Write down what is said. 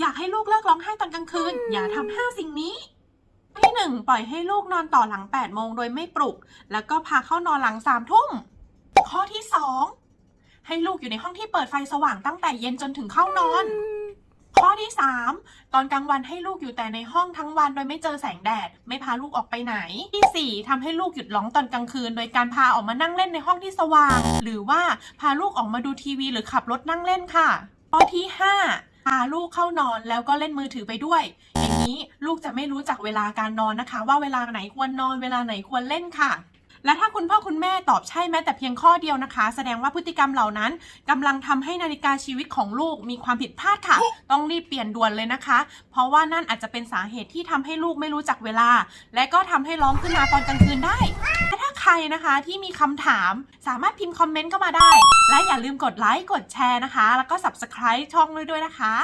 อยากให้ลูกเลิกร้องไห้ตอนกลางคืน อย่าทำห้าสิ่งนี้ที่หนึ่งปล่อยให้ลูกนอนต่อหลัง8โมงโดยไม่ปลุก แล้วก็พาเข้านอนหลัง3ทุ่ม ข้อที่2ให้ลูกอยู่ในห้องที่เปิดไฟสว่างตั้งแต่เย็นจนถึงเข้านอน ข้อที่3ตอนกลางวันให้ลูกอยู่แต่ในห้องทั้งวันโดยไม่เจอแสงแดด ไม่พาลูกออกไปไหน ที่4ทำให้ลูกหยุดร้องตอนกลางคืน โดยการพาออกมานั่งเล่นในห้องที่สว่าง หรือว่าพาลูกออกมาดูทีวีหรือขับรถนั่งเล่นค่ะข้อที่5 พาลูกเข้านอนแล้วก็เล่นมือถือไปด้วย อย่างนี้ลูกจะไม่รู้จักเวลาการนอนนะคะ ว่าเวลาไหนควรนอนเวลาไหนควรเล่นค่ะ และถ้าคุณพ่อคุณแม่ตอบใช่แม้แต่เพียงข้อเดียวนะคะ แสดงว่าพฤติกรรมเหล่านั้นกำลังทำให้นาฬิกาชีวิตของลูกมีความผิดพลาดค่ะ ต้องรีบเปลี่ยนด่วนเลยนะคะ เพราะว่านั่นอาจจะเป็นสาเหตุที่ทำให้ลูกไม่รู้จักเวลา และก็ทำให้ร้องขึ้นมาตอนกลางคืนได้ รนะคะที่มีคำถามสามารถพิมพ์คอมเมนต์เข้ามาได้ และอย่าลืมกดไลค์กดแชร์นะคะ แล้วก็ subscribe ช่องด้วยด้วยนะคะ